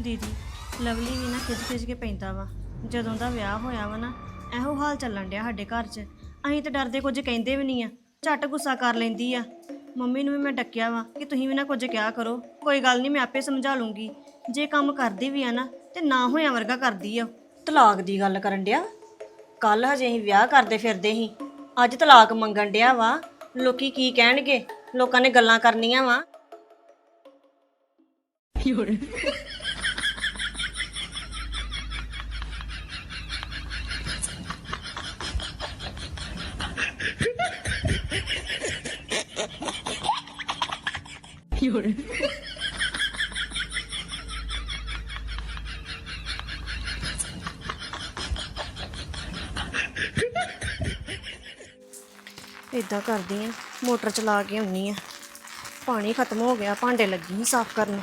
ਦੀਦੀ, ਲਵਲੀ ਵੀ ਨਾ ਖਿੱਚ ਖਿੱਚ ਕੇ ਪੈਂਦਾ ਵਾ। ਜਦੋਂ ਦਾ ਵਿਆਹ ਹੋਇਆ ਵਾ ਨਾ, ਇਹੋ ਹਾਲ ਚੱਲਣ ਡਿਆ ਸਾਡੇ ਘਰ 'ਚ। ਅਸੀਂ ਤਾਂ ਡਰਦੇ ਕੁਝ ਕਹਿੰਦੇ ਵੀ ਨਹੀਂ ਆ। ਝੱਟ ਗੁੱਸਾ ਕਰ ਲੈਂਦੀ ਆ। ਮੰਮੀ ਨੂੰ ਵੀ ਮੈਂ ਡੱਕਿਆ ਵਾ ਕਿ ਤੁਸੀਂ ਵੀ ਨਾ ਕੁਝ ਕਿਹਾ ਕਰੋ। ਕੋਈ ਗੱਲ ਨਹੀਂ, ਮੈਂ ਆਪੇ ਸਮਝਾ ਲੂੰਗੀ। ਜੇ ਕੰਮ ਕਰਦੀ ਵੀ ਆ ਨਾ, ਤੇ ਨਾ ਹੋਇਆ ਵਰਗਾ ਕਰਦੀ ਆ। ਤਲਾਕ ਦੀ ਗੱਲ ਕਰਨ ਡਿਆ। ਕੱਲ ਹਜੇ ਅਸੀਂ ਵਿਆਹ ਕਰਦੇ ਫਿਰਦੇ ਸੀ। ਅੱਜ ਤਲਾਕ ਮੰਗਣ ਡਿਆ ਵਾ। ਲੋਕੀ ਕੀ ਕਹਿਣਗੇ? ਲੋਕਾਂ ਨੇ ਗੱਲਾਂ ਕਰਨੀਆਂ ਵਾ। ਇਦਾਂ ਕਰਦੀ ਆ, ਮੋਟਰ ਚਲਾ ਕੇ ਆਉਣੀ ਆ। ਪਾਣੀ ਖਤਮ ਹੋ ਗਿਆ, ਭਾਂਡੇ ਲੱਗੀ ਸਾਫ਼ ਕਰਨ।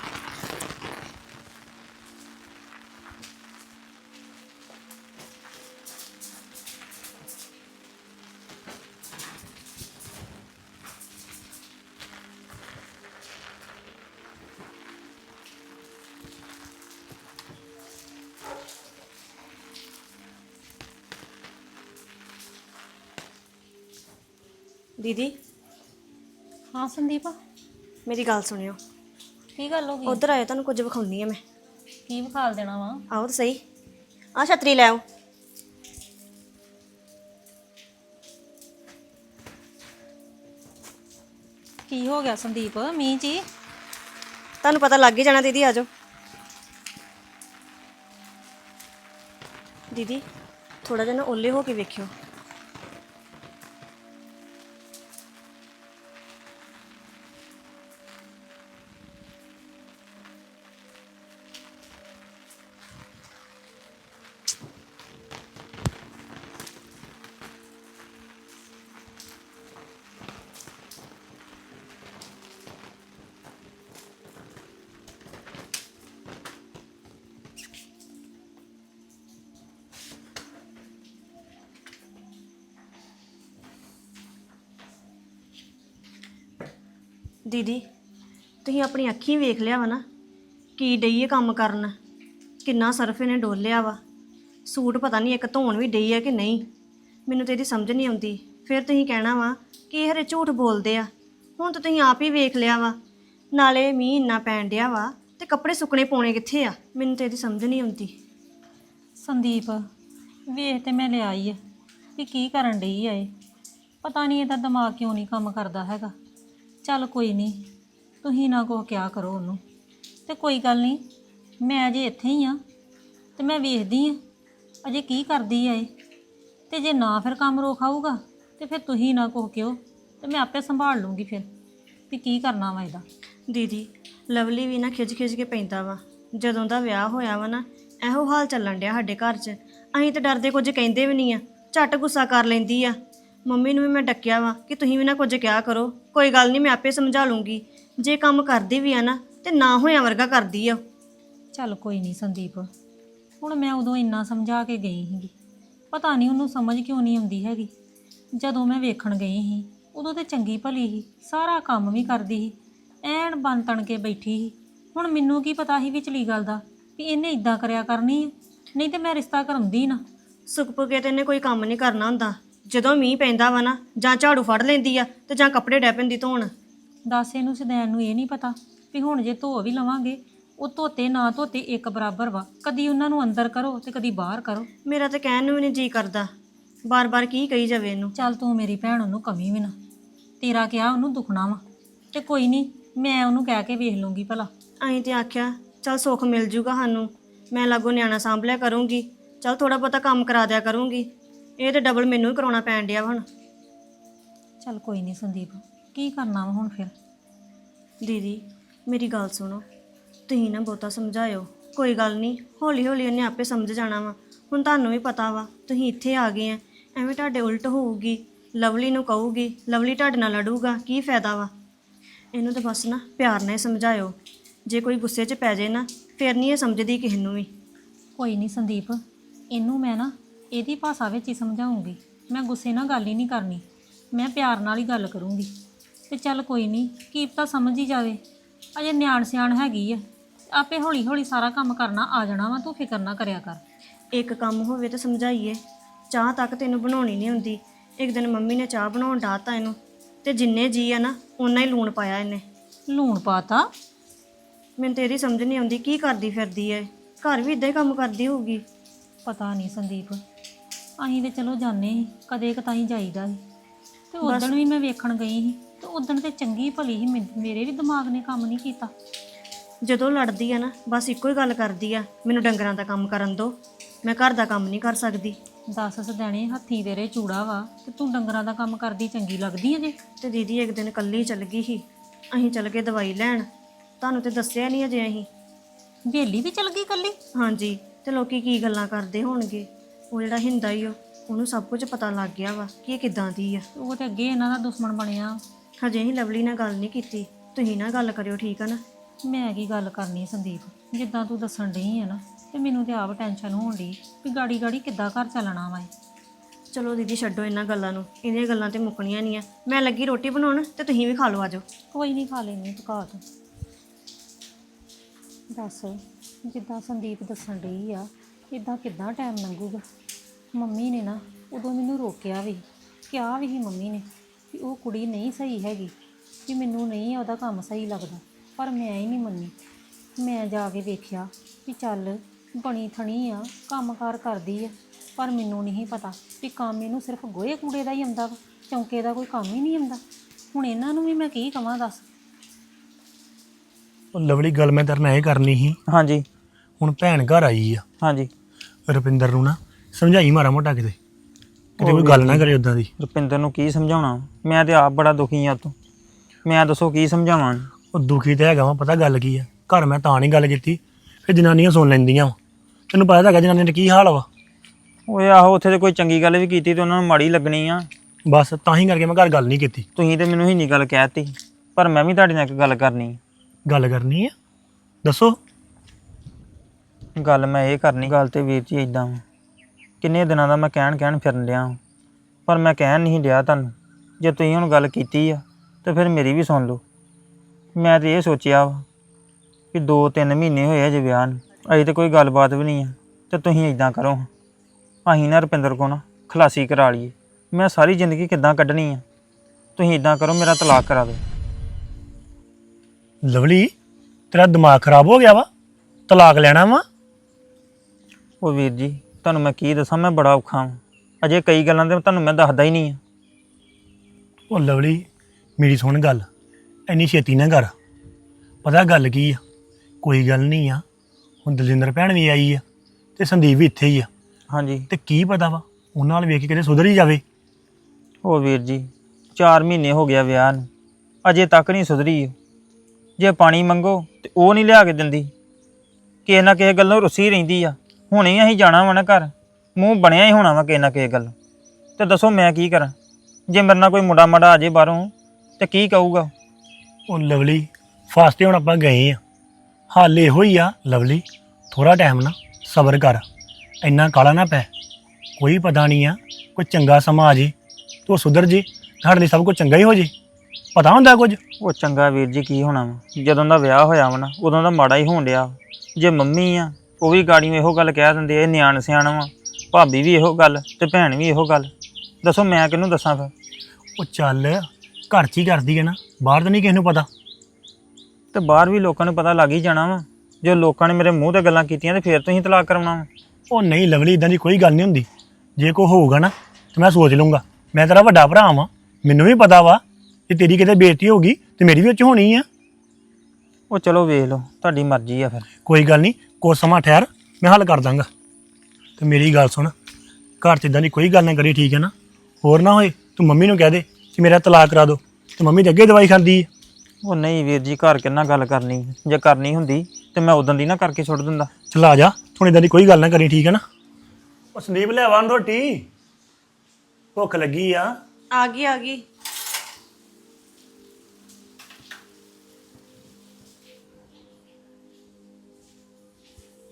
ਦੀਦੀ। ਹਾਂ ਸੰਦੀਪ। ਮੇਰੀ ਗੱਲ ਸੁਣਿਓ। ਕੀ ਗੱਲ ਹੋ ਗਈ? ਉਧਰ ਆਇਓ ਤੁਹਾਨੂੰ ਕੁਝ ਵਿਖਾਉਣੀ ਆ ਮੈਂ। ਕੀ ਵਿਖਾਲ ਦੇਣਾ ਵਾ? ਆਓ ਤਾਂ ਸਹੀ। ਆ ਛਤਰੀ ਲੈ ਆਓ। ਕੀ ਹੋ ਗਿਆ ਸੰਦੀਪ? ਮੀਂਹ ਜੀ? ਤੁਹਾਨੂੰ ਪਤਾ ਲੱਗ ਹੀ ਜਾਣਾ ਦੀਦੀ ਆ ਜਾਓ। ਦੀਦੀ ਥੋੜਾ ਜਿਹਾ ਨਾ ਓਲੇ ਹੋ ਕੇ ਵੇਖਿਓ। ਦੀਦੀ, ਤੁਸੀਂ ਆਪਣੀ ਅੱਖੀਂ ਵੇਖ ਲਿਆ ਵਾ ਨਾ, ਕੀ ਡਈ ਕੰਮ ਕਰਨ? ਕਿੰਨਾ ਸਰਫ ਇਹਨੇ ਡੋਲਿਆ ਵਾ। ਸੂਟ ਪਤਾ ਨਹੀਂ ਇੱਕ ਧੋਣ ਵੀ ਡਈ ਆ ਕਿ ਨਹੀਂ। ਮੈਨੂੰ ਤੇ ਇਹਦੀ ਸਮਝ ਨਹੀਂ ਆਉਂਦੀ। ਫਿਰ ਤੁਸੀਂ ਕਹਿਣਾ ਵਾ ਕਿ ਇਹ ਹਰੇ ਝੂਠ ਬੋਲਦੇ ਆ। ਹੁਣ ਤਾਂ ਤੁਸੀਂ ਆਪ ਹੀ ਵੇਖ ਲਿਆ ਵਾ। ਨਾਲੇ ਮੀਂਹ ਇੰਨਾ ਪੈਣ ਡਿਆ ਵਾ ਤੇ ਕੱਪੜੇ ਸੁੱਕਣੇ ਪਾਉਣੇ ਕਿੱਥੇ ਆ? ਮੈਨੂੰ ਤੇ ਇਹਦੀ ਸਮਝ ਨਹੀਂ ਆਉਂਦੀ। ਸੰਦੀਪ, ਵੇਖ ਤੇ ਮੈਂ ਲਿਆਈ ਆ ਕਿ ਕੀ ਕਰਨ ਡਈ ਆ ਇਹ? ਪਤਾ ਨਹੀਂ ਇਹਦਾ ਦਿਮਾਗ ਕਿਉਂ ਨਹੀਂ ਕੰਮ ਕਰਦਾ ਹੈਗਾ। ਚੱਲ ਕੋਈ ਨਹੀਂ, ਤੁਸੀਂ ਨਾ ਕੋ ਕਿਆ ਕਰੋ ਉਹਨੂੰ। ਤੇ ਕੋਈ ਗੱਲ ਨਹੀਂ, ਮੈਂ ਅਜੇ ਇੱਥੇ ਹੀ ਆ ਤੇ ਮੈਂ ਵੇਖਦੀ ਆ ਅਜੇ ਕੀ ਕਰਦੀ ਆ ਇਹ। ਤੇ ਜੇ ਨਾ ਫਿਰ ਕੰਮ ਰੋਖਾਊਗਾ ਤੇ ਫਿਰ ਤੁਸੀਂ ਨਾ ਕੋ ਕਿਓ ਤੇ ਮੈਂ ਆਪੇ ਸੰਭਾਲ ਲੂੰਗੀ ਫਿਰ, ਵੀ ਕੀ ਕਰਨਾ ਵਾ ਇਹਦਾ। ਦੀਦੀ, ਲਵਲੀ ਵੀ ਨਾ ਖਿੱਚ ਖਿੱਚ ਕੇ ਪੈਂਦਾ ਵਾ। ਜਦੋਂ ਦਾ ਵਿਆਹ ਹੋਇਆ ਵਾ ਨਾ, ਇਹੋ ਹਾਲ ਚੱਲਣ ਡਿਆ ਸਾਡੇ ਘਰ 'ਚ। ਅਸੀਂ ਤਾਂ ਡਰਦੇ ਕੁਝ ਕਹਿੰਦੇ ਵੀ ਨਹੀਂ ਆ, ਝੱਟ ਗੁੱਸਾ ਕਰ ਲੈਂਦੀ ਆ। ਮੰਮੀ ਨੂੰ ਵੀ ਮੈਂ ਡੱਕਿਆ ਵਾ ਕਿ ਤੁਸੀਂ ਵੀ ਨਾ ਕੁਝ ਕਿਹਾ ਕਰੋ। ਕੋਈ ਗੱਲ ਨਹੀਂ ਮੈਂ ਆਪੇ ਸਮਝਾ ਲੂੰਗੀ। ਜੇ ਕੰਮ ਕਰਦੀ ਵੀ ਆ ਨਾ ਤੇ ਨਾ ਹੋਇਆ ਵਰਗਾ ਕਰਦੀ ਆ। ਚੱਲ ਕੋਈ ਨਹੀਂ ਸੰਦੀਪ ਹੁਣ ਮੈਂ ਉਦੋਂ ਇੰਨਾ ਸਮਝਾ ਕੇ ਗਈ ਸੀਗੀ। ਪਤਾ ਨਹੀਂ ਉਹਨੂੰ ਸਮਝ ਕਿਉਂ ਨਹੀਂ ਆਉਂਦੀ ਹੈਗੀ। ਜਦੋਂ ਮੈਂ ਵੇਖਣ ਗਈ ਸੀ ਉਦੋਂ ਤੇ ਚੰਗੀ ਭਲੀ ਸੀ ਸਾਰਾ ਕੰਮ ਵੀ ਕਰਦੀ ਸੀ ਐਨ ਬਨ ਤਣ ਕੇ ਬੈਠੀ ਸੀ। ਹੁਣ ਮੈਨੂੰ ਕੀ ਪਤਾ ਸੀ ਵਿਚਲੀ ਗੱਲ ਦਾ ਵੀ ਇਹਨੇ ਇਦਾਂ ਕਰਿਆ ਕਰਨੀ ਹੈ ਨਹੀਂ ਤੇ ਮੈਂ ਰਿਸ਼ਤਾ ਕਰਾਉਂਦੀ ਨਾ। ਸੁੱਕ ਪੁਕੇ ਤੇ ਇਹਨੇ ਕੋਈ ਕੰਮ ਨਹੀਂ ਕਰਨਾ ਹੁੰਦਾ। ਜਦੋਂ ਮੀਂਹ ਪੈਂਦਾ ਵਾ ਨਾ ਜਾਂ ਝਾੜੂ ਫੜ ਲੈਂਦੀ ਆ ਤੇ ਜਾਂ ਕੱਪੜੇ ਡੈ ਪੈਂਦੀ ਧੋਣ। ਦੱਸ ਇਹਨੂੰ ਸਦੈਨ ਨੂੰ ਇਹ ਨਹੀਂ ਪਤਾ ਵੀ ਹੁਣ ਜੇ ਧੋ ਵੀ ਲਵਾਂਗੇ ਉਹ ਧੋਤੇ ਨਾ ਧੋਤੇ ਇੱਕ ਬਰਾਬਰ ਵਾ। ਕਦੀ ਉਹਨਾਂ ਨੂੰ ਅੰਦਰ ਕਰੋ ਤੇ ਕਦੀ ਬਾਹਰ ਕਰੋ। ਮੇਰਾ ਤਾਂ ਕਹਿਣ ਨੂੰ ਵੀ ਨਹੀਂ ਜੀ ਕਰਦਾ। ਬਾਰ-ਬਾਰ ਕੀ ਕਹੀ ਜਾਵੇ ਇਹਨੂੰ? ਚੱਲ ਤੂੰ ਮੇਰੀ ਭੈਣ ਉਹਨੂੰ ਕਮੀ ਵੀ ਨਾ। ਤੇਰਾ ਕਿਹਾ ਉਹਨੂੰ ਦੁਖਣਾ ਵਾ। ਤੇ ਕੋਈ ਨਹੀਂ ਮੈਂ ਉਹਨੂੰ ਕਹਿ ਕੇ ਵੇਖ ਲੂੰਗੀ ਭਲਾ। ਅਸੀਂ ਤੇ ਆਖਿਆ ਚੱਲ ਸੁੱਖ ਮਿਲ ਜੂਗਾ ਸਾਨੂੰ। ਮੈਂ ਲਾਗੋ ਨਿਆਣਾ ਸਾਂਭ ਲਿਆ ਕਰੂੰਗੀ। ਚੱਲ ਥੋੜਾ ਬਹੁਤਾ ਕੰਮ ਕਰਾ ਦਿਆ ਕਰੂੰਗੀ। ਇਹ ਤੇ ਡਬਲ ਮੈਨੂੰ ਹੀ ਕਰਾਉਣਾ ਪੈਣ ਡਿਆ ਵਾ ਹੁਣ। ਚੱਲ ਕੋਈ ਨਹੀਂ ਸੰਦੀਪ ਕੀ ਕਰਨਾ ਵਾ ਹੁਣ ਫਿਰ? ਦੀਦੀ ਮੇਰੀ ਗੱਲ ਸੁਣੋ। ਤੁਸੀਂ ਨਾ ਬਹੁਤਾ ਸਮਝਾਇਓ। ਕੋਈ ਗੱਲ ਨਹੀਂ ਹੌਲੀ ਹੌਲੀ ਇਹਨੇ ਆਪੇ ਸਮਝ ਜਾਣਾ ਵਾ। ਹੁਣ ਤੁਹਾਨੂੰ ਵੀ ਪਤਾ ਵਾ ਤੁਸੀਂ ਇੱਥੇ ਆ ਗਏ ਆ। ਐਵੇਂ ਤੁਹਾਡੇ ਉਲਟ ਹੋਊਗੀ ਲਵਲੀ ਨੂੰ ਕਹੂਗੀ ਲਵਲੀ ਤੁਹਾਡੇ ਨਾਲ ਲੜੂਗਾ ਕੀ ਫਾਇਦਾ ਵਾ? ਇਹਨੂੰ ਤਾਂ ਬਸ ਨਾ ਪਿਆਰ ਨਾਲ ਹੀ ਸਮਝਾਇਓ। ਜੇ ਕੋਈ ਗੁੱਸੇ 'ਚ ਪੈ ਜਾਏ ਨਾ ਫਿਰ ਨਹੀਂ ਇਹ ਸਮਝਦੀ ਕਿਸੇ ਨੂੰ ਵੀ। ਕੋਈ ਨਹੀਂ ਸੰਦੀਪ ਇਹਨੂੰ ਮੈਂ ਨਾ ਇਹਦੀ ਭਾਸ਼ਾ ਵਿੱਚ ਹੀ ਸਮਝਾਉਂਗੀ। ਮੈਂ ਗੁੱਸੇ ਨਾਲ ਗੱਲ ਹੀ ਨਹੀਂ ਕਰਨੀ। ਮੈਂ ਪਿਆਰ ਨਾਲ ਹੀ ਗੱਲ ਕਰੂੰਗੀ। ਤੇ ਚੱਲ ਕੋਈ ਨਹੀਂ ਕੀਪ ਤਾਂ ਸਮਝ ਹੀ ਜਾਵੇ। ਅਜੇ ਨਿਆਣ ਸਿਆਣ ਹੈਗੀ ਆ। ਆਪੇ ਹੌਲੀ ਹੌਲੀ ਸਾਰਾ ਕੰਮ ਕਰਨਾ ਆ ਜਾਣਾ ਵਾ ਤੂੰ ਫਿਕਰ ਨਾ ਕਰਿਆ ਕਰ। ਇੱਕ ਕੰਮ ਹੋਵੇ ਤਾਂ ਸਮਝਾਈਏ। ਚਾਹ ਤੱਕ ਤੈਨੂੰ ਬਣਾਉਣੀ ਨਹੀਂ ਹੁੰਦੀ। ਇੱਕ ਦਿਨ ਮੰਮੀ ਨੇ ਚਾਹ ਬਣਾਉਣ ਡਾਤਾ ਇਹਨੂੰ। ਤੇ ਜਿੰਨੇ ਜੀ ਆ ਨਾ ਓਨਾ ਹੀ ਲੂਣ ਪਾਇਆ ਇਹਨੇ। ਲੂਣ ਪਾਤਾ? ਮੈਨੂੰ ਤੇਰੀ ਸਮਝ ਨਹੀਂ ਆਉਂਦੀ ਕੀ ਕਰਦੀ ਫਿਰਦੀ ਐ। ਘਰ ਵੀ ਇਦਾਂ ਹੀ ਕੰਮ ਕਰਦੀ ਹੋਊਗੀ। ਪਤਾ ਨਹੀਂ ਸੰਦੀਪ। ਅਸੀਂ ਤੇ ਚਲੋ ਜਾਂਦੇ ਸੀ ਕਦੇ ਕਤਾਈ ਜਾਈਦਾ ਸੀ। ਤੇ ਉਦੋਂ ਵੀ ਮੈਂ ਵੇਖਣ ਗਈ ਸੀ ਤੇ ਉਦੋਂ ਤੇ ਚੰਗੀ ਭਲੀ ਸੀ ਮੈਨ- ਮੇਰੇ ਵੀ ਦਿਮਾਗ ਨੇ ਕੰਮ ਨਹੀਂ ਕੀਤਾ। ਜਦੋਂ ਲੜਦੀ ਆ ਨਾ ਬਸ ਇੱਕੋ ਹੀ ਗੱਲ ਕਰਦੀ ਆ ਮੈਨੂੰ ਡੰਗਰਾਂ ਦਾ ਕੰਮ ਕਰਨ ਦੋ ਮੈਂ ਘਰ ਦਾ ਕੰਮ ਨਹੀਂ ਕਰ ਸਕਦੀ। ਦਸ ਸਦਣੇ ਹੱਥੀ ਤੇਰੇ ਚੂੜਾ ਵਾ ਤੇ ਤੂੰ ਡੰਗਰਾਂ ਦਾ ਕੰਮ ਕਰਦੀ ਚੰਗੀ ਲੱਗਦੀ ਹੈ ਜੇ। ਤੇ ਦੀਦੀ ਇੱਕ ਦਿਨ ਕੱਲੀ ਚਲ ਗਈ ਸੀ ਅਸੀਂ ਚਲ ਗਏ ਦਵਾਈ ਲੈਣ ਤੁਹਾਨੂੰ ਤੇ ਦੱਸਿਆ ਨਹੀਂ ਅਜੇ ਅਸੀਂ। ਬੇਲੀ ਵੀ ਚਲ ਗਈ ਕੱਲੀ ਹਾਂਜੀ ਤੇ ਲੋਕੀ ਕੀ ਗੱਲਾਂ ਕਰਦੇ ਹੋਣਗੇ? ਉਹ ਜਿਹੜਾ ਹਿੰਦਾ ਹੀ ਉਹ ਉਹਨੂੰ ਸਭ ਕੁਝ ਪਤਾ ਲੱਗ ਗਿਆ ਵਾ ਕਿ ਇਹ ਕਿਦਾਂ ਦੀ ਆ। ਉਹ ਤੇ ਅੱਗੇ ਇਹਨਾਂ ਦਾ ਦੁਸ਼ਮਣ ਬਣਿਆ। ਹਜੇ ਅਸੀਂ ਲਵਲੀ ਨਾਲ ਗੱਲ ਨਹੀਂ ਕੀਤੀ। ਤੁਸੀਂ ਨਾ ਗੱਲ ਕਰਿਓ ਠੀਕ ਆ ਨਾ? ਮੈਂ ਕੀ ਗੱਲ ਕਰਨੀ ਸੰਦੀਪ? ਜਿੱਦਾਂ ਤੂੰ ਦੱਸਣ ਡਈ ਆ ਨਾ ਤੇ ਮੈਨੂੰ ਤੇ ਆਪ ਟੈਨਸ਼ਨ ਹੋਣ ਡਈ ਵੀ ਗਾੜੀ ਗਾੜੀ ਕਿੱਦਾਂ ਘਰ ਚੱਲਣਾ ਵਾ ਇਹ। ਚਲੋ ਦੀਦੀ ਛੱਡੋ ਇਹਨਾਂ ਗੱਲਾਂ ਨੂੰ। ਇਹਦੀਆਂ ਗੱਲਾਂ ਤੇ ਮੁੱਕਣੀਆਂ ਨਹੀਂ ਆ। ਮੈਂ ਲੱਗੀ ਰੋਟੀ ਬਣਾਉਣ ਤੇ ਤੁਸੀਂ ਵੀ ਖਾ ਲਓ ਆਜੋ। ਕੋਈ ਨਹੀਂ ਖਾ ਲੈਣੀ ਪਕਾ ਤੂੰ। ਦੱਸ ਜਿੱਦਾਂ ਸੰਦੀਪ ਦੱਸਣ ਡਈ ਆ ਇਦਾਂ ਕਿੱਦਾਂ ਟਾਈਮ ਲੰਘੂਗਾ? ਮੰਮੀ ਨੇ ਨਾ ਉਦੋਂ ਮੈਨੂੰ ਰੋਕਿਆ ਵੀ ਕਿਹਾ ਵੀ ਸੀ ਮੰਮੀ ਨੇ ਕਿ ਉਹ ਕੁੜੀ ਨਹੀਂ ਸਹੀ ਹੈਗੀ ਕਿ ਮੈਨੂੰ ਨਹੀਂ ਉਹਦਾ ਕੰਮ ਸਹੀ ਲੱਗਦਾ ਪਰ ਮੈਂ ਹੀ ਨਹੀਂ ਮੰਨੀ। ਮੈਂ ਜਾ ਕੇ ਵੇਖਿਆ ਕਿ ਚੱਲ ਬਣੀ ਥਣੀ ਆ ਕੰਮਕਾਰ ਕਰਦੀ ਆ ਪਰ ਮੈਨੂੰ ਨਹੀਂ ਪਤਾ ਕਿ ਕੰਮ ਇਹਨੂੰ ਸਿਰਫ ਗੋਹੇ ਕੂੜੇ ਦਾ ਹੀ ਆਉਂਦਾ ਵਾ ਚੌਂਕੇ ਦਾ ਕੋਈ ਕੰਮ ਹੀ ਨਹੀਂ ਆਉਂਦਾ। ਹੁਣ ਇਹਨਾਂ ਨੂੰ ਵੀ ਮੈਂ ਕੀ ਕਵਾਂ ਦੱਸ? ਉਹ ਲਵਲੀ ਗੱਲ ਮੈਂ ਤੇਰੇ ਨਾਲ ਇਹ ਕਰਨੀ ਸੀ। ਹਾਂਜੀ। ਹੁਣ ਭੈਣ ਘਰ ਆਈ ਆ। ਹਾਂਜੀ। ਰੁਪਿੰਦਰ ਨੂੰ ਨਾ ਸਮਝਾਈ ਮਾਰਾ ਮੋਟਾ ਕਿਤੇ। ਕਿਤੇ ਕੋਈ ਗੱਲ ਨਾ ਕਰੇ ਉਦਾਂ ਦੀ। ਰੁਪਿੰਦਰ ਨੂੰ ਕੀ ਸਮਝਾਉਣਾ? ਮੈਂ ਤੇ ਆਪ ਬੜਾ ਦੁਖੀ ਆ ਤੂੰ ਮੈਂ ਦੱਸੋ ਕੀ ਸਮਝਾਵਾਂ? ਉਹ ਦੁਖੀ ਤੇ ਹੈਗਾ ਵਾ ਪਤਾ ਗੱਲ ਕੀ ਆ? ਘਰ ਮੈਂ ਤਾਂ ਨਹੀਂ ਗੱਲ ਕੀਤੀ ਫਿਰ ਜਨਾਨੀਆਂ ਸੁਣ ਲੈਂਦੀਆਂ ਵਾ। ਤੈਨੂੰ ਪਤਾ ਤਾਂ ਹੈਗਾ ਜਨਾਨੀਆਂ ਦਾ ਕੀ ਹਾਲ ਵਾ। ਓਏ ਆਹੋ ਉੱਥੇ ਤੇ ਕੋਈ ਚੰਗੀ ਗੱਲ ਵੀ ਕੀਤੀ ਤੇ ਉਹਨਾਂ ਨੂੰ ਮਾੜੀ ਲੱਗਣੀ ਆ। ਬਸ ਤਾਂ ਹੀ ਕਰਕੇ ਮੈਂ ਘਰ ਗੱਲ ਨਹੀਂ ਕੀਤੀ। ਤੁਸੀਂ ਤੇ ਮੈਨੂੰ ਹੀ ਨਹੀਂ ਗੱਲ ਕਹਿਤੀ ਪਰ ਮੈਂ ਵੀ ਤੁਹਾਡੇ ਨਾਲ ਇੱਕ ਗੱਲ ਕਰਨੀ ਗੱਲ ਕਰਨੀ ਆ? ਦੱਸੋ। ਗੱਲ ਮੈਂ ਇਹ ਕਰਨੀ, ਗੱਲ ਤੇ ਵੀਰ ਜੀ ਇਦਾਂ ਕਿੰਨੇ ਦਿਨਾਂ ਦਾ ਮੈਂ ਕਹਿਣ ਕਹਿਣ ਫਿਰਨ ਡਿਆ ਵਾਂ। ਪਰ ਮੈਂ ਕਹਿਣ ਨਹੀਂ ਡਿਆ ਤੁਹਾਨੂੰ। ਜੇ ਤੁਸੀਂ ਹੁਣ ਗੱਲ ਕੀਤੀ ਆ, ਤੇ ਫਿਰ ਮੇਰੀ ਵੀ ਸੁਣ ਲਓ। ਮੈਂ ਤੇ ਇਹ ਸੋਚਿਆ ਵਾ ਕਿ 2-3 ਮਹੀਨੇ ਹੋਏ ਜੇ ਵਿਆਹ ਨੂੰ। ਅਜੇ ਤੇ ਕੋਈ ਗੱਲਬਾਤ ਵੀ ਨਹੀਂ ਆ। ਤੇ ਤੁਸੀਂ ਇਦਾਂ ਕਰੋ ਅਸੀਂ ਨਾ ਰੁਪਿੰਦਰ ਕੋਲ ਨਾ ਖਲਾਸੀ ਕਰਾ ਲਈਏ। ਮੈਂ ਸਾਰੀ ਜ਼ਿੰਦਗੀ ਕਿੱਦਾਂ ਕੱਢਣੀ ਆ? ਤੁਸੀਂ ਇਦਾਂ ਕਰੋ, ਮੇਰਾ ਤਲਾਕ ਕਰਾ ਦਿਓ ਲਵਲੀ, ਤੇਰਾ ਦਿਮਾਗ ਖਰਾਬ ਹੋ ਗਿਆ ਵਾ? ਤਲਾਕ ਲੈਣਾ ਵਾ? ਉਹ ਵੀਰ ਜੀ ਤੁਹਾਨੂੰ ਮੈਂ ਕੀ ਦੱਸਾਂ ਮੈਂ ਬੜਾ ਔਖਾ ਹਾਂ ਅਜੇ ਕਈ ਗੱਲਾਂ ਤੇ ਤੁਹਾਨੂੰ ਮੈਂ ਦੱਸਦਾ ਹੀ ਨਹੀਂ ਆ। ਉਹ ਲਵਲੀ ਮੇਰੀ ਸੁਣ ਗੱਲ। ਇੰਨੀ ਛੇਤੀ ਨਾ ਕਰ। ਪਤਾ ਗੱਲ ਕੀ ਆ? ਕੋਈ ਗੱਲ ਨਹੀਂ ਆ। ਹੁਣ ਦਲਜਿੰਦਰ ਭੈਣ ਵੀ ਆਈ ਆ ਤੇ ਸੰਦੀਪ ਵੀ ਇੱਥੇ ਹੀ ਆ। ਹਾਂਜੀ। ਤੇ ਕੀ ਪਤਾ ਵਾ ਉਹਨਾਂ ਨਾਲ ਵੇਖ ਕੇ ਕਿਤੇ ਸੁਧਰ ਹੀ ਜਾਵੇ। ਉਹ ਵੀਰ ਜੀ 4 ਮਹੀਨੇ ਹੋ ਗਿਆ ਵਿਆਹ ਨੂੰ। ਅਜੇ ਤੱਕ ਨਹੀਂ ਸੁਧਰੀ। ਉਹ। ਜੇ ਪਾਣੀ ਮੰਗੋ ਤੇ ਉਹ ਨਹੀਂ ਲਿਆ ਕੇ ਦਿੰਦੀ। ਕਿਸੇ ਨਾ ਕਿਸੇ ਗੱਲੋਂ ਰੁੱਸੀ ਰਹਿੰਦੀ ਆ। ਹੁਣੇ ਅਸੀਂ ਜਾਣਾ ਵਾ ਨਾ ਘਰ। ਮੂੰਹ ਬਣਿਆ ਹੀ ਹੋਣਾ ਵਾ ਕਿਸੇ ਨਾ ਕਿਸੇ ਗੱਲ। ਤੇ ਦੱਸੋ ਮੈਂ ਕੀ ਕਰਾਂ? ਜੇ ਮੇਰੇ ਨਾਲ ਕੋਈ ਮੁੰਡਾ ਮੜਾ ਆ ਜੇ ਬਾਹਰੋਂ ਤੇ ਕੀ ਕਹੂਗਾ? ਉਹ ਲਵਲੀ ਫਾਸਤੇ ਹੁਣ ਆਪਾਂ ਗਏ ਆ। ਹਾਲ ਇਹੋ ਹੀ ਆ ਲਵਲੀ ਥੋੜਾ ਟਾਈਮ ਨਾ ਸਬਰ ਕਰ। ਇੰਨਾ ਕਾਲਾ ਨਾ ਪੈ। ਕੋਈ ਪਤਾ ਨਹੀਂ ਆ ਕੋਈ ਚੰਗਾ ਸਮਾਂ ਆ ਜੇ। ਤੂੰ ਸੁਧਰ ਜੇ ਸਾਡੇ ਲਈ ਸਭ ਕੁਝ ਚੰਗਾ ਹੀ ਹੋ ਜੇ। ਪਤਾ ਹੁੰਦਾ ਕੁਝ? ਉਹ ਚੰਗਾ ਵੀਰ ਜੀ ਕੀ ਹੋਣਾ ਵਾ? ਜਦੋਂ ਦਾ ਵਿਆਹ ਹੋਇਆ ਵਾ ਨਾ ਉਦੋਂ ਦਾ ਮਾੜਾ ਹੀ ਹੋਣ ਡਿਆ। ਜੇ ਮੰਮੀ ਆ ਉਹ ਵੀ ਗਾੜੀਆਂ ਇਹੋ ਗੱਲ ਕਹਿ ਦਿੰਦੇ ਇਹ ਨਿਆਣ ਸਿਆਣਾ ਵਾ। ਭਾਬੀ ਵੀ ਇਹੋ ਗੱਲ ਤੇ ਭੈਣ ਵੀ ਇਹੋ ਗੱਲ। ਦੱਸੋ ਮੈਂ ਕਿਹਨੂੰ ਦੱਸਾਂ ਫਿਰ? ਉਹ ਚੱਲ ਘਰ 'ਚ ਹੀ ਕਰਦੀ ਹੈ ਨਾ ਬਾਹਰ ਤਾਂ ਨਹੀਂ ਕਿਸੇ ਨੂੰ ਪਤਾ। ਤੇ ਬਾਹਰ ਵੀ ਲੋਕਾਂ ਨੂੰ ਪਤਾ ਲੱਗ ਹੀ ਜਾਣਾ ਵਾ। ਜੇ ਲੋਕਾਂ ਨੇ ਮੇਰੇ ਮੂੰਹ ਤੇ ਗੱਲਾਂ ਕੀਤੀਆਂ ਤੇ ਫਿਰ ਤੁਸੀਂ ਤਲਾਕ ਕਰਾਉਣਾ ਵਾ। ਉਹ ਨਹੀਂ ਲਵਲੀ ਇਦਾਂ ਦੀ ਕੋਈ ਗੱਲ ਨਹੀਂ ਹੁੰਦੀ। ਜੇ ਕੋ ਹੋਊਗਾ ਨਾ ਤੇ ਮੈਂ ਸੋਚ ਲੂੰਗਾ ਮੈਂ ਤੇਰਾ ਵੱਡਾ ਭਰਾ ਵਾਂ ਮੈਨੂੰ ਵੀ ਪਤਾ ਵਾ ਕਿ ਤੇਰੀ ਕਿਤੇ ਬੇਇੱਜ਼ਤੀ ਹੋਗੀ ਤੇ ਮੇਰੀ ਵੀ ਉੱਚ ਹੋਣੀ ਆ। ਉਹ ਚਲੋ ਵੇਖ ਲਓ ਤੁਹਾਡੀ ਮਰਜ਼ੀ ਆ ਫਿਰ। ਕੋਈ ਗੱਲ ਨਹੀਂ ਕੁਛ ਸਮਾਂ ਠਹਿਰ ਮੈਂ ਹੱਲ ਕਰ ਦਾਂਗਾ। ਤੇ ਮੇਰੀ ਗੱਲ ਸੁਣ ਘਰ 'ਚ ਇਦਾਂ ਦੀ ਕੋਈ ਗੱਲ ਨਾ ਕਰੀ ਠੀਕ ਹੈ ਨਾ? ਹੋਰ ਨਾ ਹੋਏ ਤੂੰ ਮੰਮੀ ਨੂੰ ਕਹਿ ਦੇ ਕਿ ਮੇਰਾ ਤਲਾਕ ਕਰਾ ਦਿਓ ਤੇ ਮੰਮੀ ਤੇ ਅੱਗੇ ਦਵਾਈ ਖਾਂਦੀ ਹੈ ਉਹ ਨਹੀਂ ਵੀਰ ਜੀ ਘਰ ਕਿੰਨਾ ਗੱਲ ਕਰਨੀ ਜੇ ਕਰਨੀ ਹੁੰਦੀ ਤੇ ਮੈਂ ਉਦੋਂ ਦੀ ਨਾ ਕਰਕੇ ਛੱਡ ਦਿੰਦਾ। ਚਲ ਆ ਜਾ ਹੁਣ ਇਦਾਂ ਦੀ ਕੋਈ ਗੱਲ ਨਾ ਕਰੀ ਠੀਕ ਹੈ ਨਾ? ਉਹ ਸੰਦੀਪ ਲੈ ਆਵਾਂ ਰੋਟੀ। ਭੁੱਖ ਲੱਗੀ ਆ। ਆ ਗਈ ਆ ਗਈ।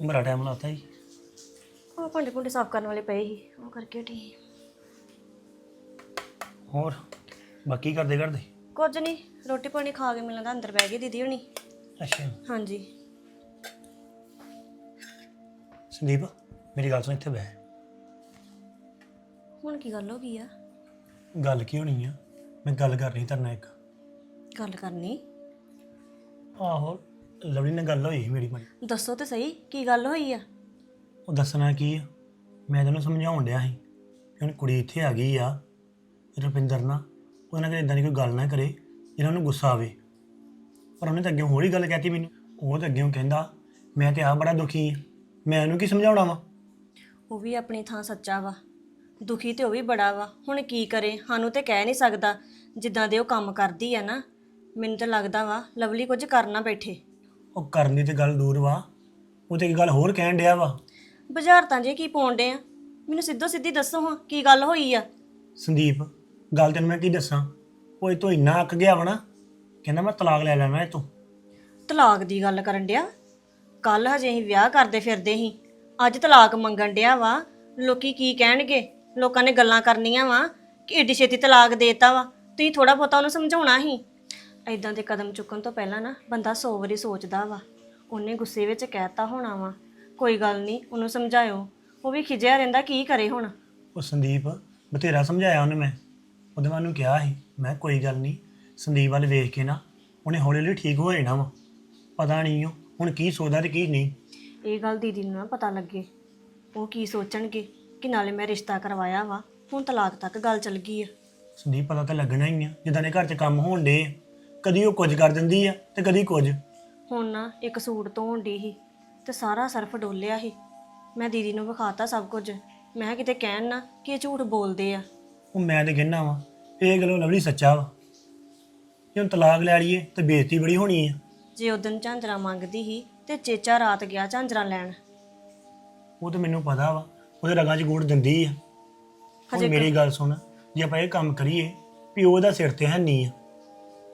ਬੜਾ ਟਾਈਮ ਲਾਤਾ ਜੀ। ਉਹ ਭਾਂਡੇ ਭੁੰਡੇ ਸਾਫ਼ ਕਰਨ ਵਾਲੇ ਪਏ ਸੀ ਉਹ ਕਰਕੇ ਹਟੀ ਹੋਰ ਬਾਕੀ ਕਰਦੇ ਕਰਦੇ? ਕੁਝ ਨਹੀਂ ਰੋਟੀ ਪਾਣੀ ਖਾ ਕੇ ਮਿਲਣ ਅੰਦਰ ਬਹਿ ਗਏ ਦੀਦੀ ਹੁਣੀ। ਅੱਛਾ। ਹਾਂਜੀ। ਸੰਦੀਪ ਮੇਰੀ ਗੱਲ ਸੁਣ ਇੱਥੇ ਬਹਿ। ਹੁਣ ਕੀ ਗੱਲ ਹੋ ਗਈ ਆ? ਗੱਲ ਕੀ ਹੋਣੀ ਆ? ਮੈਂ ਗੱਲ ਕਰਨੀ ਤੇਰੇ ਨਾਲ ਇੱਕ। ਗੱਲ ਕਰਨੀ? ਆਹੋ। ਲਵਲੀ ਨਾਲ ਗੱਲ ਹੋਈ ਸੀ ਮੇਰੀ ਮਾੜੀ। ਦੱਸੋ ਤੇ ਸਹੀ ਕੀ ਗੱਲ ਹੋਈ ਆ? ਉਹ ਦੱਸਣਾ ਕੀ ਆ? ਮੈਂ ਤੈਨੂੰ ਸਮਝਾਉਣ ਡਿਆ ਸੀ ਕਿ ਹੁਣ ਕੁੜੀ ਇੱਥੇ ਆ ਗਈ ਆ ਰੁਪਿੰਦਰ ਨਾ ਉਹਦੇ ਨਾਲ ਇਦਾਂ ਦੀ ਕੋਈ ਗੱਲ ਨਾ ਕਰੇ ਜਿਹਨਾਂ ਨੂੰ ਗੁੱਸਾ ਆਵੇ। ਪਰ ਉਹਨੇ ਤਾਂ ਅੱਗੇ ਹੋਰ ਹੀ ਗੱਲ ਕਹਿਤੀ ਮੈਨੂੰ। ਉਹ ਤਾਂ ਅੱਗੇ ਕਹਿੰਦਾ ਮੈਂ ਤੇ ਆ ਬੜਾ ਦੁਖੀ ਆ। ਮੈਂ ਉਹਨੂੰ ਕੀ ਸਮਝਾਉਣਾ ਵਾ? ਉਹ ਵੀ ਆਪਣੀ ਥਾਂ ਸੱਚਾ ਵਾ। ਦੁਖੀ ਤੇ ਉਹ ਵੀ ਬੜਾ ਵਾ। ਹੁਣ ਕੀ ਕਰੇ? ਸਾਨੂੰ ਤੇ ਕਹਿ ਨਹੀਂ ਸਕਦਾ। ਜਿੱਦਾਂ ਦੇ ਉਹ ਕੰਮ ਕਰਦੀ ਆ ਨਾ ਮੈਨੂੰ ਤਾਂ ਲੱਗਦਾ ਵਾ ਲਵਲੀ ਕੁਝ ਕਰਨਾ ਬੈਠੇ। ਉਹ ਕਰਨ ਦੀ ਤੇ ਗੱਲ ਦੂਰ ਵਾ। ਉਹ ਤੇ ਇੱਕ ਗੱਲ ਹੋਰ ਕਹਿਣ ਡਿਆ ਵਾ। ਬਾਜ਼ਾਰ ਤਾਂ ਜੇ ਕੀ ਪਾਉਂਦੇ ਆ। ਮੈਨੂੰ ਸਿੱਧੋ ਸਿੱਧੀ ਦੱਸੋ ਹਾਂ ਕੀ ਗੱਲ ਹੋਈ ਆ? ਸੰਦੀਪ ਗੱਲ ਤੈਨੂੰ ਮੈਂ ਕੀ ਦੱਸਾਂ? ਉਹ ਇਹ ਤੋਂ ਇੰਨਾ ਅੱਕ ਗਿਆ ਵਾ ਨਾ ਕਹਿੰਦਾ ਮੈਂ ਤਲਾਕ ਲੈ ਲੈਣਾ ਇਹ ਤੋਂ ਤਲਾਕ ਦੀ ਗੱਲ ਕਰਨ ਡਿਆ? ਕੱਲ ਹਜੇ ਅਸੀਂ ਵਿਆਹ ਕਰਦੇ ਫਿਰਦੇ ਸੀ। ਅੱਜ ਤਲਾਕ ਮੰਗਣ ਡਿਆ ਵਾ। ਲੋਕੀ ਕੀ ਕਹਿਣਗੇ? ਲੋਕਾਂ ਨੇ ਗੱਲਾਂ ਕਰਨੀਆਂ ਵਾ ਕਿ ਏਡੀ ਛੇਤੀ ਤਲਾਕ ਦੇਤਾ ਵਾ। ਤੁਸੀਂ ਥੋੜਾ ਬਹੁਤਾ ਉਹਨੂੰ ਸਮਝਾਉਣਾ ਸੀ। ਐਦਾਂ ਦੇ ਕਦਮ ਚੁੱਕਣ ਤੋਂ ਪਹਿਲਾਂ ਨਾ ਬੰਦਾ 100 ਵਾਰੀ ਸੋਚਦਾ ਵਾ। ਉਹਨੇ ਗੁੱਸੇ ਵਿੱਚ ਕਹਿਤਾ ਹੋਣਾ ਵਾ। ਕੋਈ ਗੱਲ ਨਹੀਂ ਉਹਨੂੰ ਸਮਝਾਇਓ। ਉਹ ਵੀ ਖਿਜਿਆ ਰਹਿੰਦਾ ਕੀ ਕਰੇ ਹੁਣ? ਉਹ ਸੰਦੀਪ ਬਥੇਰਾ ਸਮਝਾਇਆ ਉਹਨੇ ਮੈਂ। ਉਹਦੇ ਵੱਲ ਨੂੰ ਕਿਹਾ ਸੀ ਮੈਂ ਕੋਈ ਗੱਲ ਨਹੀਂ ਸੰਦੀਪ ਵੱਲ ਵੇਖ ਕੇ ਨਾ ਉਹਨੇ ਹੌਲੀ ਹੌਲੀ ਠੀਕ ਹੋ ਜਾਣਾ ਵਾ। ਪਤਾ ਨਹੀਂ ਉਹ ਹੁਣ ਕੀ ਸੋਚਦਾ ਤੇ ਕੀ ਨਹੀਂ ਇਹ ਗੱਲ ਦੀਦੀ ਨੂੰ ਨਾ ਪਤਾ ਲੱਗੇ। ਉਹ ਕੀ ਸੋਚਣਗੇ ਕਿ ਨਾਲੇ ਮੈਂ ਰਿਸ਼ਤਾ ਕਰਵਾਇਆ ਵਾ। ਹੁਣ ਤਲਾਕ ਤੱਕ ਗੱਲ ਚੱਲ ਗਈ ਆ। ਸੰਦੀਪ ਪਤਾ ਤਾਂ ਲੱਗਣਾ ਹੀ ਆ। ਜਿੱਦਾਂ ਦੇ ਘਰ 'ਚ ਕੰਮ ਹੋਣ ਡੇ ਕਦੀ ਉਹ ਕੁਝ ਕਰ ਦਿੰਦੀ ਆ ਤੇ ਕਦੀ ਕੁਝ। ਹੁਣ ਨਾ ਇੱਕ ਸੂਟ ਧੋਣ ਦੀ ਸੀ ਤੇ ਸਾਰਾ ਸਰਫ ਡੋਲਿਆ ਸੀ। ਮੈਂ ਦੀਦੀ ਨੂੰ ਵਿਖਾਤਾ ਸਭ ਕੁਝ। ਮੈਂ ਕਿਹਾ ਕਿਤੇ ਕਹਿਣ ਨਾ ਕਿ ਇਹ ਝੂਠ ਬੋਲਦੇ ਆ। ਉਹ ਮੈਂ ਤੇ ਕਹਿਣਾ ਵਾ ਇਹ ਗੱਲੋਂ ਲਵਲੀ ਸੱਚਾ ਵਾ। ਜੇ ਹੁਣ ਤਲਾਕ ਲੈ ਲਈਏ ਤੇ ਬੇਇੱਜ਼ਤੀ ਬੜੀ ਹੋਣੀ ਆ। ਜੇ ਉਦੋਂ ਝਾਂਜਰਾ ਮੰਗਦੀ ਸੀ ਤੇ ਚੇਚਾ ਰਾਤ ਗਿਆ ਝਾਂਜਰਾ ਲੈਣ। ਉਹ ਤਾਂ ਮੈਨੂੰ ਪਤਾ ਵਾ ਉਹਦੇ ਰਗਾਂ 'ਚ ਗੂੜ ਦਿੰਦੀ ਆ। ਹੁਣ ਮੇਰੀ ਗੱਲ ਸੁਣ ਜੇ ਆਪਾਂ ਇਹ ਕੰਮ ਕਰੀਏ ਵੀ ਉਹਦਾ ਸਿਰ ਤੇ ਹੈ ਨਹੀਂ ਆ।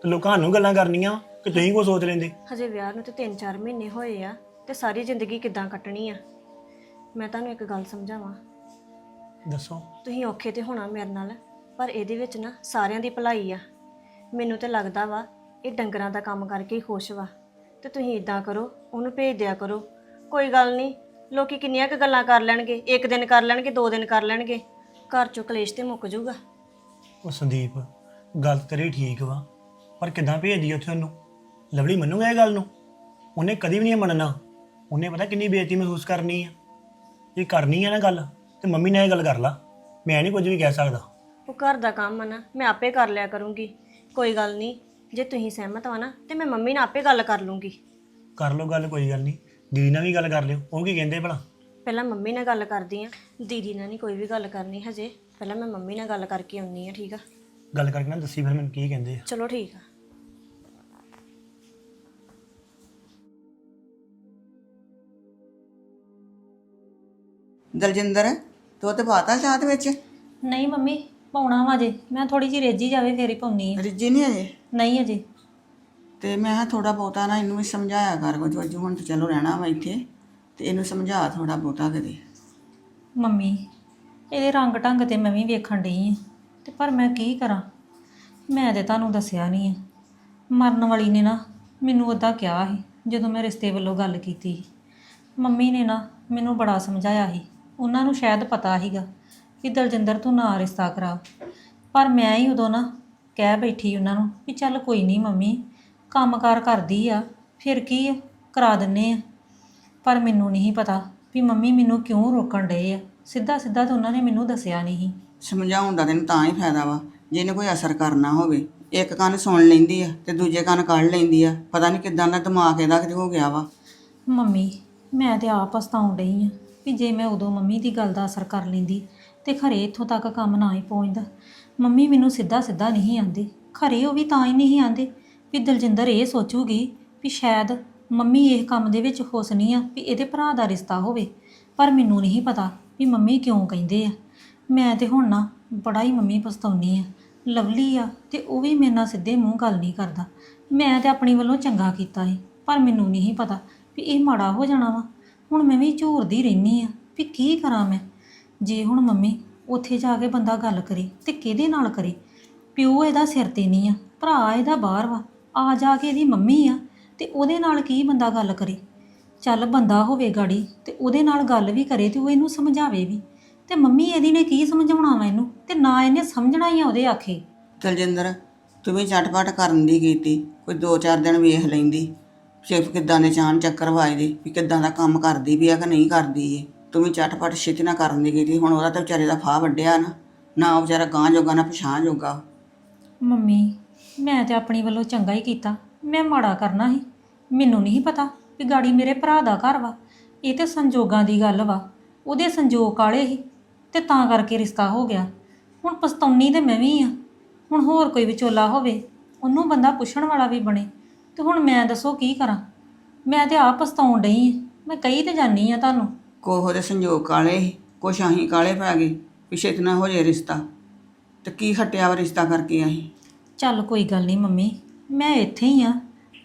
ਤੇ ਲੋਕਾਂ ਨੂੰ ਗੱਲਾਂ ਕਰਨੀਆਂ ਕਿ ਤੁਸੀਂ ਕੋ ਸੋਚ ਲੈਂਦੇ। ਹਜੇ ਵਿਆਹ ਨੂੰ ਤੇ 3-4 ਮਹੀਨੇ ਹੋਏ ਆ ਤੇ ਸਾਰੀ ਜ਼ਿੰਦਗੀ ਕਿੱਦਾਂ ਕੱਟਣੀ ਆ? ਮੈਂ ਤੁਹਾਨੂੰ ਇੱਕ ਗੱਲ ਸਮਝਾਵਾਂ। ਦੱਸੋ। ਤੁਸੀਂ ਔਖੇ ਤੇ ਹੋਣਾ ਮੇਰੇ ਨਾਲ ਪਰ ਇਹਦੇ ਵਿੱਚ ਨਾ ਸਾਰਿਆਂ ਦੀ ਭਲਾਈ ਆ। ਮੈਨੂੰ ਤੇ ਲੱਗਦਾ ਵਾ ਇਹ ਡੰਗਰਾਂ ਦਾ ਕੰਮ ਕਰਕੇ ਹੀ ਖੁਸ਼ ਵਾ। ਤੇ ਤੁਸੀਂ ਇਦਾਂ ਕਰੋ ਉਹਨੂੰ ਭੇਜ ਦਿਆ ਕਰੋ। ਕੋਈ ਗੱਲ ਨਹੀਂ ਲੋਕੀ ਕਿੰਨੀਆਂ ਕੁ ਗੱਲਾਂ ਕਰ ਲੈਣਗੇ ਇੱਕ ਦਿਨ ਕਰ ਲੈਣਗੇ ਦੋ ਦਿਨ ਕਰ ਲੈਣਗੇ। ਘਰ ਚੋਂ ਕਲੇਸ਼ ਤੇ ਮੁੱਕ ਜਾਊਗਾ। ਉਹ ਸੰਦੀਪ ਗੱਲ ਤੇਰੀ ਠੀਕ ਵਾ। ਪਰ ਕਿਦਾਂ ਭੇਜਦੀ ਉੱਥੇ ਉਹਨੂੰ? ਲਵਲੀ ਮੰਨੂਗਾ ਇਹ ਗੱਲ ਨੂੰ? ਉਹਨੇ ਕਦੀ ਵੀ ਨਹੀਂ ਮੰਨਣਾ। ਉਹਨੇ ਪਤਾ ਕਿੰਨੀ ਬੇਇੱਜ਼ਤੀ ਮਹਿਸੂਸ ਕਰਨੀ ਆ। ਜੇ ਕਰਨੀ ਆ ਨਾ ਗੱਲ ਤੇ ਮੰਮੀ ਨਾਲ ਇਹ ਗੱਲ ਕਰ ਲਾ। ਮੈਂ ਨਹੀਂ ਕੁਝ ਵੀ ਕਹਿ ਸਕਦਾ। ਉਹ ਘਰ ਦਾ ਕੰਮ ਆ ਨਾ ਮੈਂ ਆਪੇ ਕਰ ਲਿਆ ਕਰੂੰਗੀ। ਕੋਈ ਗੱਲ ਨਹੀਂ ਜੇ ਤੁਸੀਂ ਸਹਿਮਤ ਹੋ ਨਾ ਤੇ ਮੈਂ ਮੰਮੀ ਨਾਲ ਆਪੇ ਗੱਲ ਕਰ ਲੂੰਗੀ। ਕਰ ਲਓ ਗੱਲ ਕੋਈ ਗੱਲ ਨਹੀਂ। ਦੀਦੀ ਨਾਲ ਵੀ ਗੱਲ ਕਰ ਲਿਓ। ਉਹ ਕੀ ਕਹਿੰਦੇ ਭਲਾ? ਪਹਿਲਾਂ ਮੰਮੀ ਨਾਲ ਗੱਲ ਕਰਦੀ ਆ। ਦੀਦੀ ਨਾਲ ਨਹੀਂ ਕੋਈ ਵੀ ਗੱਲ ਕਰਨੀ ਹਜੇ। ਪਹਿਲਾਂ ਮੈਂ ਮੰਮੀ ਨਾਲ ਗੱਲ ਕਰਕੇ ਆਉਣੀ ਆ ਠੀਕ ਆ? ਗੱਲ ਕਰਕੇ ਨਾ ਦੱਸੀ ਫਿਰ ਮੈਨੂੰ ਕੀ ਕਹਿੰਦੇ ਆ। ਚਲੋ ਠੀਕ ਆ। ਦਲਜਿੰਦਰ ਤੂੰ ਤੇ ਪਾਤਾ ਚਾਹ ਦੇ ਵਿੱਚ ਨਹੀਂ ਮੰਮੀ ਪਾਉਣਾ ਵਾ ਜੇ ਮੈਂ ਥੋੜੀ ਜਿਹੀ ਰੇਜੀ ਜਾਵੇ ਫੇਰ ਹੀ ਪਾਉਣੀ ਆ। ਰਿੱਜੀ ਨਹੀਂ ਅਜੇ? ਨਹੀਂ ਅਜੇ। ਤੇ ਮੈਂ ਕਿਹਾ ਥੋੜਾ ਬਹੁਤਾ ਨਾ ਇਹਨੂੰ ਵੀ ਸਮਝਾਇਆ ਕਰ ਕੁਝ। ਵਜੂ ਹੁਣ ਤੇ ਚਲੋ ਰਹਿਣਾ ਵਾ ਇੱਥੇ ਤੇ ਇਹਨੂੰ ਸਮਝਾ ਥੋੜਾ ਬਹੁਤਾ ਕਦੇ। ਮੰਮੀ ਇਹਦੇ ਰੰਗ ਢੰਗ ਤੇ ਮੈਂ ਵੀ ਵੇਖਣ ਡਈ ਆ। ਤੇ ਪਰ ਮੈਂ ਕੀ ਕਰਾਂ? ਮੈਂ ਤੇ ਤੁਹਾਨੂੰ ਦੱਸਿਆ ਨਹੀਂ ਆ। ਮਰਨ ਵਾਲੀ ਨੇ ਨਾ ਮੈਨੂੰ ਉਹਦਾ ਕਿਹਾ ਸੀ ਜਦੋਂ ਮੈਂ ਰਿਸ਼ਤੇ ਵੱਲੋਂ ਗੱਲ ਕੀਤੀ। ਮੰਮੀ ਨੇ ਨਾ ਮੈਨੂੰ ਬੜਾ ਸਮਝਾਇਆ ਸੀ। ਉਹਨਾਂ ਨੂੰ ਸ਼ਾਇਦ ਪਤਾ ਸੀਗਾ ਕਿ ਦਲਜਿੰਦਰ ਤੂੰ ਨਾ ਰਿਸ਼ਤਾ ਕਰਾ। ਪਰ ਮੈਂ ਹੀ ਉਦੋਂ ਨਾ ਕਹਿ ਬੈਠੀ ਉਹਨਾਂ ਨੂੰ ਵੀ ਚੱਲ ਕੋਈ ਨਹੀਂ ਮੰਮੀ ਕੰਮਕਾਰ ਕਰਦੀ ਆ ਫਿਰ ਕੀ ਆ ਕਰਾ ਦਿੰਨੇ ਆ। ਪਰ ਮੈਨੂੰ ਨਹੀਂ ਪਤਾ ਵੀ ਮੰਮੀ ਮੈਨੂੰ ਕਿਉਂ ਰੋਕਣ ਡਏ ਆ। ਸਿੱਧਾ ਸਿੱਧਾ ਤਾਂ ਉਹਨਾਂ ਨੇ ਮੈਨੂੰ ਦੱਸਿਆ ਨਹੀਂ ਸਮਝਾਉਣ ਦਾ ਤੈਨੂੰ ਤਾਂ ਹੀ ਫਾਇਦਾ ਵਾ ਜਿਹਨੇ ਕੋਈ ਅਸਰ ਕਰਨਾ ਹੋਵੇ। ਇੱਕ ਕੰਨ ਸੁਣ ਲੈਂਦੀ ਆ ਤੇ ਦੂਜੇ ਕੰਨ ਕੱਢ ਲੈਂਦੀ ਆ। ਪਤਾ ਨਹੀਂ ਕਿਦਾਂ ਦਾ ਦਿਮਾਗ ਇਹਦਾ ਕਿਤੇ ਹੋ ਗਿਆ ਵਾ। ਮੰਮੀ ਮੈਂ ਤੇ ਆਪ ਪਛਤਾਉਣ ਡਈ ਆ। ਵੀ ਜੇ ਮੈਂ ਉਦੋਂ ਮੰਮੀ ਦੀ ਗੱਲ ਦਾ ਅਸਰ ਕਰ ਲੈਂਦੀ ਤੇ ਖਰੇ ਇੱਥੋਂ ਤੱਕ ਕੰਮ ਨਾ ਹੀ ਪਹੁੰਚਦਾ। ਮੰਮੀ ਮੈਨੂੰ ਸਿੱਧਾ ਸਿੱਧਾ ਨਹੀਂ ਆਂਦੇ। ਖਰੇ ਉਹ ਵੀ ਤਾਂ ਹੀ ਨਹੀਂ ਆਂਦੇ ਵੀ ਦਲਜਿੰਦਰ ਇਹ ਸੋਚੂਗੀ ਵੀ ਸ਼ਾਇਦ ਮੰਮੀ ਇਹ ਕੰਮ ਦੇ ਵਿੱਚ ਖੁਸ਼ ਨਹੀਂ ਆ ਵੀ ਇਹਦੇ ਭਰਾ ਦਾ ਰਿਸ਼ਤਾ ਹੋਵੇ। ਪਰ ਮੈਨੂੰ ਨਹੀਂ ਪਤਾ ਵੀ ਮੰਮੀ ਕਿਉਂ ਕਹਿੰਦੇ ਆ। ਮੈਂ ਤੇ ਹੁਣ ਨਾ ਬੜਾ ਹੀ ਮੰਮੀ ਪਛਤਾਉਣੀ ਆ। ਲਵਲੀ ਆ ਤੇ ਉਹ ਵੀ ਮੇਰੇ ਨਾਲ ਸਿੱਧੇ ਮੂੰਹ ਗੱਲ ਨਹੀਂ ਕਰਦਾ। ਮੈਂ ਤੇ ਆਪਣੀ ਵੱਲੋਂ ਚੰਗਾ ਕੀਤਾ ਸੀ, ਪਰ ਮੈਨੂੰ ਨਹੀਂ ਪਤਾ ਵੀ ਇਹ ਮਾੜਾ ਹੋ ਜਾਣਾ ਵਾ। ਹੁਣ ਮੈਂ ਵੀ ਝੂਰਦੀ ਰਹਿਨੀ ਆ ਵੀ ਕੀ ਕਰਾਂ ਮੈਂ? ਜੇ ਹੁਣ ਮੰਮੀ ਉੱਥੇ ਜਾ ਕੇ ਬੰਦਾ ਗੱਲ ਕਰੇ ਤੇ ਕਿਹਦੇ ਨਾਲ ਕਰੇ? ਪਿਓ ਇਹਦਾ ਸਿਰ ਤੇ ਨਹੀਂ ਆ, ਭਰਾ ਇਹਦਾ ਬਾਹਰ ਵਾ, ਆ ਜਾ ਕੇ ਇਹਦੀ ਮੰਮੀ ਆ ਤੇ ਉਹਦੇ ਨਾਲ ਕੀ ਬੰਦਾ ਗੱਲ ਕਰੇ? ਚੱਲ ਬੰਦਾ ਹੋਵੇ ਗਾੜੀ ਤੇ ਉਹਦੇ ਨਾਲ ਗੱਲ ਵੀ ਕਰੇ ਤੇ ਉਹ ਇਹਨੂੰ ਸਮਝਾਵੇ ਵੀ। ਤੇ ਮੰਮੀ ਇਹਦੀ ਨੇ ਕੀ ਸਮਝਾਉਣਾ ਵਾ ਇਹਨੂੰ? ਤੇ ਨਾ ਇਹਨੇ ਸਮਝਣਾ ਹੀ ਆ ਉਹਦੇ ਆਖੇ। ਦਲਜਿੰਦਰ, ਤੂੰ ਵੀ ਝਟਪਟ ਕਰਨ ਦੀ ਕੀਤੀ, ਕੋਈ 2-4 ਦਿਨ ਵੇਖ ਲੈਂਦੀ। ਸ਼ਿਫ ਕਿੱਦਾਂ ਦੇ ਚਾਨ ਚੱਕਰ ਵਾਜਦੇ ਵੀ ਕਿੱਦਾਂ ਦਾ ਕੰਮ ਕਰਦੀ ਵੀ ਆ ਕਿ ਨਹੀਂ ਕਰਦੀ ਏ ਤੂੰ ਵੀ ਝਟਪਟ ਛੇਤੀ ਨਾ ਕਰਨ ਦੀ ਕੀਤੀ, ਹੁਣ ਉਹਦਾ ਤਾਂ ਵਿਚਾਰੇ ਦਾ ਫਾਹ ਵੱਡਿਆ ਨਾ ਨਾ ਉਹ ਵਿਚਾਰਾ ਗਾਂ ਜੋਗਾ, ਨਾ ਪਛਾਣ ਜੋਗਾ। ਮੰਮੀ, ਮੈਂ ਤੇ ਆਪਣੀ ਵੱਲੋਂ ਚੰਗਾ ਹੀ ਕੀਤਾ, ਮੈਂ ਮਾੜਾ ਕਰਨਾ ਸੀ। ਮੈਨੂੰ ਨਹੀਂ ਪਤਾ ਵੀ ਗਾੜੀ ਮੇਰੇ ਭਰਾ ਦਾ ਘਰ ਵਾ। ਇਹ ਤੇ ਸੰਜੋਗਾਂ ਦੀ ਗੱਲ ਵਾ, ਉਹਦੇ ਸੰਜੋਗ ਕਾਲੇ ਸੀ, ਤੇ ਤਾਂ ਕਰਕੇ ਰਿਸ਼ਤਾ ਹੋ ਗਿਆ। ਹੁਣ ਪਛਤਾਉਣੀ ਤੇ ਮੈਂ ਵੀ ਆ, ਹੁਣ ਹੋਰ ਕੋਈ ਵਿਚੋਲਾ ਹੋਵੇ, ਉਹਨੂੰ ਬੰਦਾ ਪੁੱਛਣ ਵਾਲਾ ਵੀ ਬਣੇ। ਤੇ ਹੁਣ ਮੈਂ ਦੱਸੋ ਕੀ ਕਰਾਂ? ਮੈਂ ਤੇ ਆਪ ਪਛਤਾਉਣ ਡਈ ਆਂ। ਮੈਂ ਕਹੀ ਤੇ ਜਾਨੀ ਆ ਤੁਹਾਨੂੰ। ਕੋਹ ਦੇ ਸੰਜੋਗ ਕਾਲੇ ਸੀ ਕੁਛ ਅਸੀਂ ਕਾਲੇ ਪੈ ਗਏ ਪਿਛੇ ਇਤਨਾ ਹੋ ਜੇ ਰਿਸ਼ਤਾ। ਤੇ ਕੀ ਖੱਟਿਆ ਵਾ ਰਿਸ਼ਤਾ ਕਰਕੇ ਅਸੀਂ ਚੱਲ ਕੋਈ ਗੱਲ ਨਹੀਂ ਮੰਮੀ ਮੈਂ ਇੱਥੇ ਹੀ ਆ।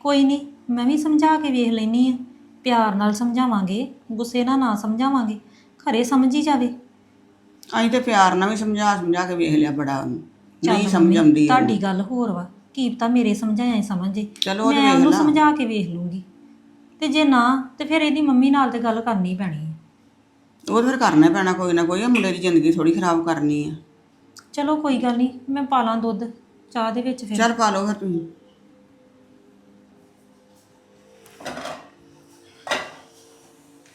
ਕੋਈ ਨਹੀਂ ਮੈਂ ਵੀ ਸਮਝਾ ਕੇ ਵੇਖ ਲੈਣੀ ਆ। ਪਿਆਰ ਨਾਲ ਸਮਝਾਵਾਂਗੇ ਗੁੱਸੇ ਨਾਲ ਨਾ ਸਮਝਾਵਾਂਗੇ ਖਰੇ ਸਮਝ ਹੀ ਜਾਵੇ। ਅਸੀਂ ਤੇ ਪਿਆਰ ਨਾਲ ਵੀ ਸਮਝਾ ਸਮਝਾ ਕੇ ਵੇਖ ਲਿਆ ਬੜਾ ਉਹਨੂੰ। ਚੱਲ ਨਹੀਂ ਮੰਮੀ, ਸਮਝ ਆਉਂਦੀ ਉਹਨੂੰ। ਤੁਹਾਡੀ ਗੱਲ ਹੋਰ ਵਾ। ਕੀ ਪਤਾ ਮੇਰੇ ਸਮਝਾਇਆ ਹੀ ਸਮਝੇ। ਚਲੋ ਉਹ ਤੇ ਮੈਂ ਵੇਖ ਉਹਨੂੰ ਲਾ। ਸਮਝਾ ਕੇ ਵੇਖ ਲੂੰਗੀ। ਤੇ ਜੇ ਨਾ ਤੇ ਫਿਰ ਇਹਦੀ ਮੰਮੀ ਨਾਲ ਤੇ ਗੱਲ ਕਰਨੀ ਪੈਣੀ ਹੈ ਉਹ ਤਾਂ ਫਿਰ ਕਰਨਾ ਪੈਣਾ ਕੋਈ ਨਾ ਕੋਈ ਆ ਮੁੰਡੇ ਦੀ ਜ਼ਿੰਦਗੀ ਥੋੜੀ ਖਰਾਬ ਕਰਨੀ ਆ। ਚਲੋ ਕੋਈ ਗੱਲ ਨਹੀਂ ਮੈਂ ਪਾ ਲਾਂ ਦੁੱਧ ਚਾਹ ਦੇ ਵਿੱਚ ਫਿਰ। ਚੱਲ ਪਾ ਲਓ ਫਿਰ ਤੁਸੀਂ।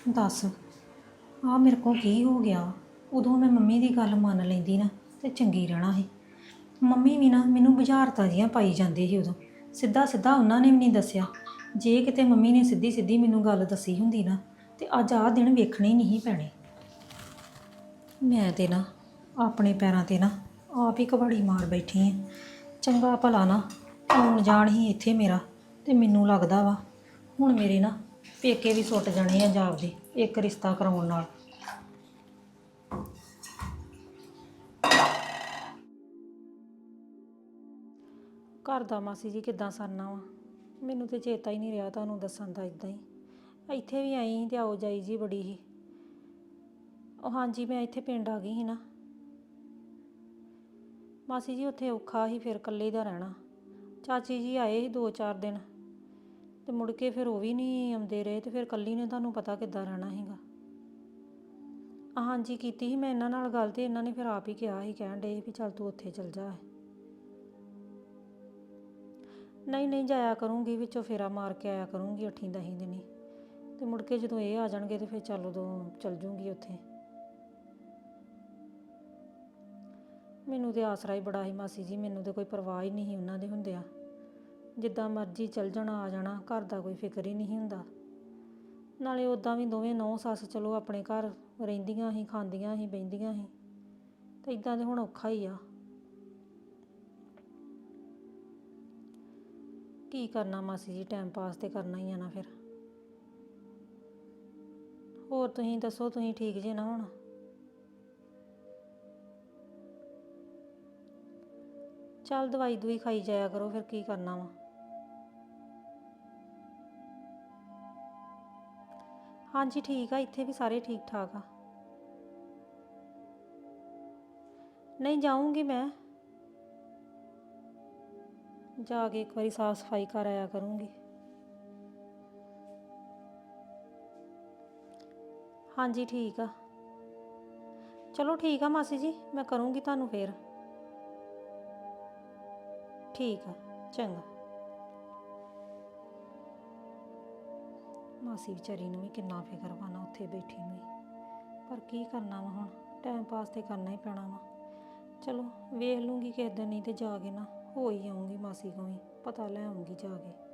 ਦੱਸ ਆ ਮੇਰੇ ਕੋ ਕੀ ਹੋ ਗਿਆ? ਉਦੋਂ ਮੈਂ ਮੰਮੀ ਦੀ ਗੱਲ ਮੰਨ ਲੈਂਦੀ ਨਾ ਤੇ ਚੰਗੀ ਰਹਿਣਾ ਸੀ। ਮੰਮੀ ਵੀ ਨਾ ਮੈਨੂੰ ਬੁਝਾਰਤਾਂ ਜੀਆਂ ਪਾਈ ਜਾਂਦੇ ਸੀ ਉਦੋਂ। ਸਿੱਧਾ ਸਿੱਧਾ ਉਹਨਾਂ ਨੇ ਵੀ ਨਹੀਂ ਦੱਸਿਆ। ਜੇ ਕਿਤੇ ਮੰਮੀ ਨੇ ਸਿੱਧੀ ਸਿੱਧੀ ਮੈਨੂੰ ਗੱਲ ਦੱਸੀ ਹੁੰਦੀ ਨਾ, ਤੇ ਅੱਜ ਆਹ ਦਿਨ ਵੇਖਣੇ ਹੀ ਨਹੀਂ ਪੈਣੇ। ਮੈਂ ਤੇ ਨਾ, ਆਪਣੇ ਪੈਰਾਂ ਤੇ ਨਾ ਆਪ ਹੀ ਕਬਾੜੀ ਮਾਰ ਬੈਠੀ ਆ। ਚੰਗਾ ਭਲਾ ਨਾ, ਆਉਣ ਜਾਣ ਹੀ ਇੱਥੇ ਮੇਰਾ, ਤੇ ਮੈਨੂੰ ਲੱਗਦਾ ਵਾ, ਹੁਣ ਮੇਰੇ ਨਾ ਪੇਕੇ ਵੀ ਸੁੱਟ ਜਾਣੇ ਆ ਜਾਪਦੇ, ਇੱਕ ਰਿਸ਼ਤਾ ਕਰਾਉਣ ਨਾਲ। ਘਰ ਦਾ ਮਾਸੀ ਜੀ ਕਿੱਦਾਂ ਸਰਨਾ ਵਾ? ਮੈਨੂੰ ਤੇ ਚੇਤਾ ਹੀ ਨਹੀਂ ਰਿਹਾ ਤੁਹਾਨੂੰ ਦੱਸਣ ਦਾ ਇਦਾਂ ਹੀ। ਇੱਥੇ ਵੀ ਆਈ ਸੀ ਤੇ ਆਓ ਜਾਈ ਜੀ ਬੜੀ ਸੀ ਉਹ ਹਾਂਜੀ, ਮੈਂ ਇੱਥੇ ਪਿੰਡ ਆ ਗਈ ਸੀ ਨਾ। ਮਾਸੀ ਜੀ ਉੱਥੇ ਔਖਾ ਸੀ ਫਿਰ ਇਕੱਲੇ ਦਾ ਰਹਿਣਾ। ਚਾਚੀ ਜੀ ਆਏ ਸੀ ਦੋ ਚਾਰ ਦਿਨ। ਤੇ ਮੁੜ ਕੇ ਫਿਰ ਉਹ ਵੀ ਨਹੀਂ ਆਉਂਦੇ ਰਹੇ ਤੇ ਫਿਰ ਇਕੱਲੀ ਨੇ ਤੁਹਾਨੂੰ ਪਤਾ ਕਿੱਦਾਂ ਰਹਿਣਾ ਸੀਗਾ। ਹਾਂਜੀ, ਕੀਤੀ ਸੀ ਮੈਂ ਇਹਨਾਂ ਨਾਲ ਗੱਲ ਤੇ ਇਹਨਾਂ ਨੇ ਫਿਰ ਆਪ ਹੀ ਕਿਹਾ ਸੀ, ਕਹਿਣ ਡੇ ਵੀ ਚੱਲ ਤੂੰ ਉੱਥੇ ਚਲ ਜਾ। ਨਹੀਂ ਨਹੀਂ ਜਾਇਆ ਕਰੂੰਗੀ, ਵਿੱਚੋਂ ਫੇਰਾ ਮਾਰ ਕੇ ਆਇਆ ਕਰੂੰਗੀ ਅੱਠੀ ਦਹੀਂ ਦਿਨੀ। ਤੇ ਮੁੜ ਕੇ ਜਦੋਂ ਇਹ ਆ ਜਾਣਗੇ ਤੇ ਫਿਰ ਚੱਲ ਉਦੋਂ ਚੱਲ ਜੂੰਗੀ ਉੱਥੇ। ਮੈਨੂੰ ਤੇ ਆਸਰਾ ਹੀ ਬੜਾ ਹੀ ਮਾਸੀ ਜੀ, ਮੈਨੂੰ ਤੇ ਕੋਈ ਪਰਵਾਹ ਹੀ ਨਹੀਂ ਉਹਨਾਂ ਦੇ ਹੁੰਦਿਆਂ। ਜਿੱਦਾਂ ਮਰਜ਼ੀ ਚੱਲ ਜਾਣਾ, ਆ ਜਾਣਾ, ਘਰ ਦਾ ਕੋਈ ਫਿਕਰ ਹੀ ਨਹੀਂ ਹੁੰਦਾ। ਨਾਲੇ ਉਦਾਂ ਵੀ ਦੋਵੇਂ ਨੌ ਸੱਸ ਚਲੋ ਆਪਣੇ ਘਰ ਰਹਿੰਦੀਆਂ ਹੀ ਖਾਂਦੀਆਂ ਹੀ ਬਹਿੰਦੀਆਂ ਹੀ ਤੇ ਇਦਾਂ ਦੇ ਹੁਣ ਔਖਾ ਹੀ ਆ। ਕੀ ਕਰਨਾ ਮਾਸੀ ਜੀ ਟਾਈਮ ਪਾਸ ਤੇ ਕਰਨਾ ਹੀ ਆ ਨਾ ਫਿਰ। ਹੋਰ ਤੁਸੀਂ ਦੱਸੋ, ਤੁਸੀਂ ਠੀਕ ਜੇ ਨਾ ਹੁਣ? ਚੱਲ ਦਵਾਈ ਦਵਾਈ ਖਾਈ ਜਾਇਆ ਕਰੋ, ਫਿਰ ਕੀ ਕਰਨਾ ਵਾ। ਹਾਂਜੀ, ਠੀਕ ਆ, ਇੱਥੇ ਵੀ ਸਾਰੇ ਠੀਕ ਠਾਕ ਆ। ਨਹੀਂ, ਜਾਊਂਗੀ ਮੈਂ। ਜਾ ਕੇ ਇੱਕ ਵਾਰੀ ਸਾਫ਼ ਸਫ਼ਾਈ ਕਰ ਆਇਆ ਕਰੂੰਗੀ। ਹਾਂਜੀ, ਠੀਕ ਆ। ਚਲੋ ਠੀਕ ਆ ਮਾਸੀ ਜੀ, ਮੈਂ ਕਰੂੰਗੀ ਤੁਹਾਨੂੰ ਫੇਰ। ਠੀਕ ਆ, ਚੰਗਾ। ਮਾਸੀ ਵਿਚਾਰੀ ਨੂੰ ਵੀ ਕਿੰਨਾ ਫਿਕਰ ਵਾ ਨਾ ਉੱਥੇ ਬੈਠੀ ਨੂੰ ਵੀ। ਪਰ ਕੀ ਕਰਨਾ ਵਾ ਹੁਣ ਟਾਈਮ ਪਾਸ ਤੇ ਕਰਨਾ ਹੀ ਪੈਣਾ ਵਾ। ਚਲੋ, ਵੇਖ ਲੂੰਗੀ ਕਿਸੇ ਦਿਨ, ਨਹੀਂ ਤੇ ਜਾ ਕੇ ਨਾ। ਹੋ ਹੀ ਆਉਂਗੀ ਮਾਸੀ ਕੋਲ ਵੀ ਪਤਾ ਲੈ ਆਉਂਗੀ ਜਾ ਕੇ।